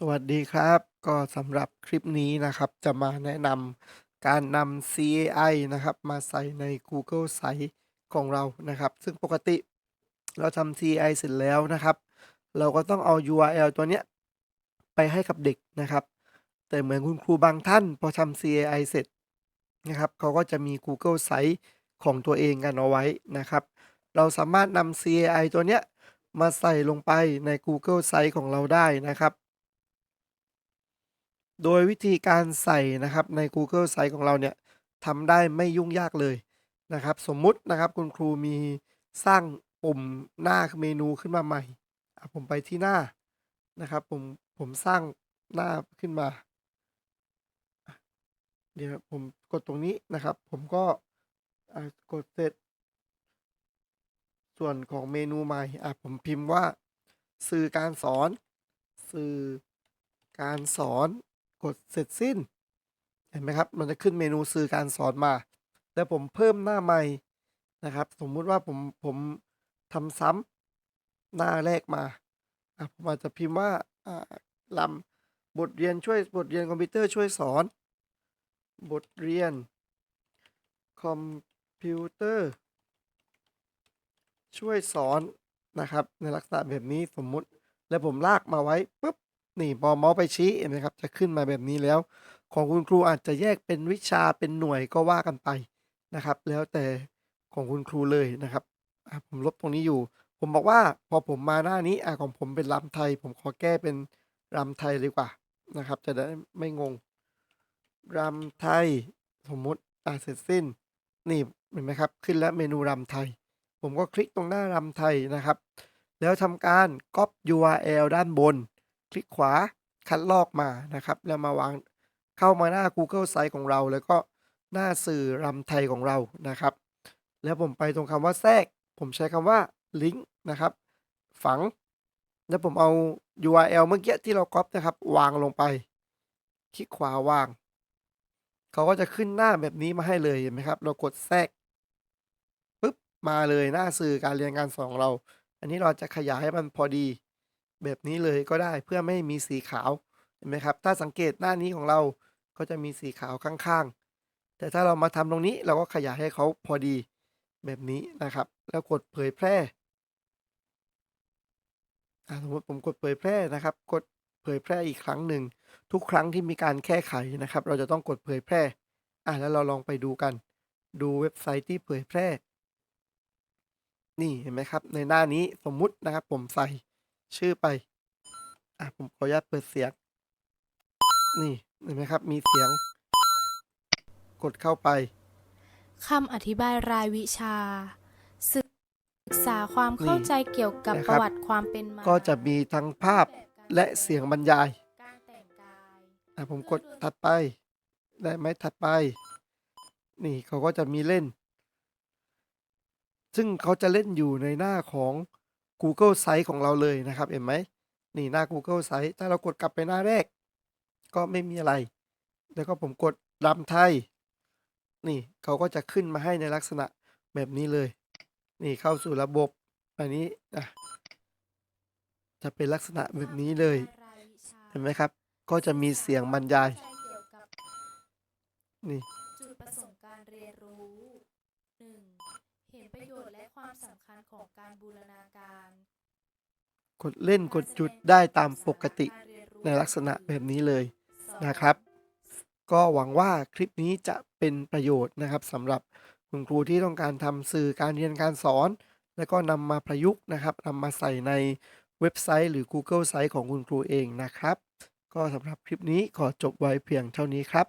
สวัสดีครับ ก็สำหรับคลิปนี้นะครับ จะมาแนะนำการนำ CAI นะครับ มาใส่ใน Google Site ของเรานะครับ ซึ่งปกติเราทำ CAI เสร็จแล้วนะครับ เราก็ต้องเอา URL ตัวเนี้ยไปให้กับเด็กนะครับ แต่เหมือนคุณครูบางท่าน พอทำ CAI เสร็จนะครับเขาก็จะมี Google Site ของตัวเองกันเอาไว้นะครับ เราสามารถนำ CAI ตัวเนี้ยมาใส่ลงไปใน Google Site ของเราได้นะครับ โดยวิธีการใส่นะครับใน Google Sites ของเราเนี่ยทำได้ไม่ยุ่งยากเลยนะครับ สมมุตินะครับคุณครูมีสร้างปุ่มหน้าเมนูขึ้นมาใหม่ ผมไปที่หน้านะครับ ผมผมสร้างหน้าขึ้นมา เดี๋ยวผมกดตรงนี้นะครับ ผมก็กดเสร็จ ส่วนของเมนูใหม่อะผมพิมพ์ว่า สื่อการสอน สื่อการสอน กดเสร็จสิ้น เห็นไหมครับ มันจะขึ้นเมนูสื่อการสอนมา แล้วผมเพิ่มหน้าใหม่นะครับ สมมุติว่าผมผมทำซ้ำหน้าแรกมาผมอาจจะพิมพ์ว่าอ่าลำบทเรียนช่วยบทเรียนคอมพิวเตอร์ช่วยสอน บทเรียนคอมพิวเตอร์ ช่วยสอนนะครับ ในลักษณะแบบนี้สมมุติ แล้วผมลากมาไว้ปุ๊บ นี่พอเมาส์ไปชี้เห็นไหมครับ จะขึ้นมาแบบนี้แล้ว ของคุณครูอาจจะแยกเป็นวิชาเป็นหน่วยก็ว่ากันไปนะครับ แล้วแต่ของคุณครูเลยนะครับผมลบตรงนี้อยู่ ผมบอกว่าพอผมมาหน้านี้อะของผมเป็นรำไทย ผมขอแก้เป็นรำไทยเลยดีกว่านะครับ จะได้ไม่งงรำไทย สมมติอะเสร็จสิ้น นี่เห็นไหมครับ ขึ้นแล้วเมนูรำไทย ผมก็คลิกตรงหน้ารำไทยนะครับ แล้วทำการ copy URL ด้านบน คลิกขวาคัดลอกมานะครับแล้วมาวางเข้ามาหน้า Google Site ของเรา แล้วก็หน้าสื่อรำไทยของเรานะครับ แล้วผมไปตรงคำว่าแทรก ผมใช้คำว่าลิงก์นะครับ ฝัง แล้วผมเอา URL เมื่อกี้ที่เราก๊อปนะครับ วางลงไป คลิกขวาวาง เขาก็จะขึ้นหน้าแบบนี้มาให้เลยเห็นไหมครับ เรากดแทรกปุ๊บมาเลยหน้าสื่อการเรียนการสอนของเรา อันนี้เราจะขยายให้มันพอดี แบบนี้เลยก็ได้เพื่อไม่มีสีขาวเห็นไหมครับ ถ้าสังเกตหน้านี้ของเราก็จะมีสีขาวข้างๆ แต่ถ้าเรามาทำตรงนี้เราก็ขยายให้เขาพอดีแบบนี้นะครับ แล้วกดเผยแพร่อ่าสมมติผมกดเผยแพร่นะครับ กดเผยแพร่อีกครั้งหนึ่งทุกครั้งที่มีการแก้ไขนะครับ เราจะต้องกดเผยแพร่อ่าแล้วเราลองไปดูกัน ดูเว็บไซต์ที่เผยแพร่ นี่เห็นไหมครับ ในหน้านี้สมมุตินะครับผมใส่ ชื่อไป อะผมขออนุญาตเปิดเสียง นี่เห็นไหมครับ มีเสียง กดเข้าไปคำอธิบายรายวิชา ศึกษาความเข้าใจเกี่ยวกับนะปครับระวัติความเป็นมาก็จะมีทั้งภาพและเสียงบรรยายการแต่งกายอะผมกดถัดไป ได้ไหมถัดไป นี่เขาก็จะมีเล่น ซึ่งเขาจะเล่นอยู่ในหน้าของ Google Site ของเราเลยนะครับเห็นไหมนี่หน้า Google Site ถ้าเรากดกลับไปหน้าแรก ก็ไม่มีอะไร แล้วก็ผมกดรำไทย นี่เขาก็จะขึ้นมาให้ในลักษณะแบบนี้เลย นี่เข้าสู่ระบบอันนี้อะจะเป็นลักษณะแบบนี้เลยรายวิชาเห็นไหมครับ ก็จะมีเสียงบรรยายเข้ใจเกี่ยวกับนี่ จุดประสงค์การเรียนรู้ 1. เห็น ประโยชน์และความสำคัญของการบูรณาการ กดเล่นกดจุดได้ตามปกติในลักษณะแบบนี้เลยนะครับ ก็หวังว่าคลิปนี้จะเป็นประโยชน์นะครับสำหรับคุณครูที่ต้องการทำสื่อการเรียนการสอน แล้วก็นำมาประยุกต์นะครับนำมาใส่ในเว็บไซต์หรือ Google Site ของคุณครูเองนะครับ ก็สำหรับคลิปนี้ขอจบไว้เพียงเท่านี้ครับ